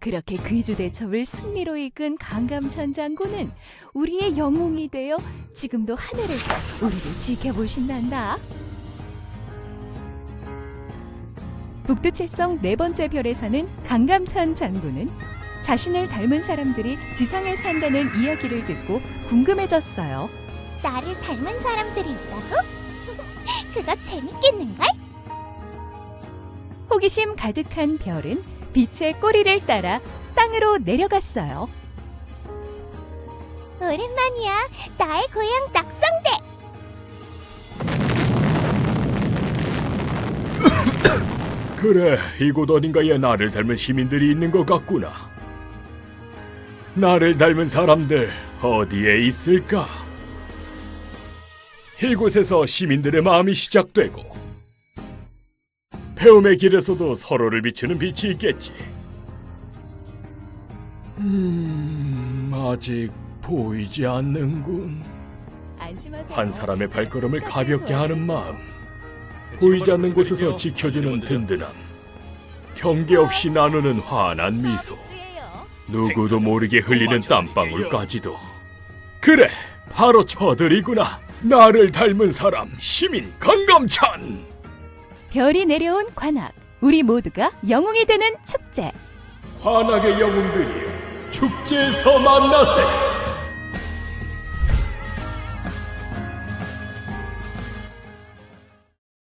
그렇게 귀주 대첩을 승리로 이끈 강감찬 장군은 우리의 영웅이 되어 지금도 하늘에서 우리를 지켜보신단다. 북두칠성 네 번째 별에 사는 강감찬 장군은 자신을 닮은 사람들이 지상에 산다는 이야기를 듣고 궁금해졌어요. 나를 닮은 사람들이 있다고? 그거 재밌겠는걸? 호기심 가득한 별은 빛의 꼬리를 따라 땅으로 내려갔어요. 오랜만이야. 나의 고향 낙성대. 그래, 이곳 어딘가에 나를 닮은 시민들이 있는 것 같구나. 나를 닮은 사람들 어디에 있을까? 이곳에서 시민들의 마음이 시작되고 배움의 길에서도 서로를 비추는 빛이 있겠지. 음, 아직 보이지 않는군. 안심하세요. 한 사람의 발걸음을 가볍게 하는 마음. 보이지 않는 곳에서 지켜주는 든든함. 경계 없이 나누는 환한 미소. 누구도 모르게 흘리는 땀방울까지도. 그래, 바로 저들이구나. 나를 닮은 사람, 시민 강감찬. 별이 내려온 관악. 우리 모두가 영웅이 되는 축제. 환하게 영웅들이 축제에서 만나세.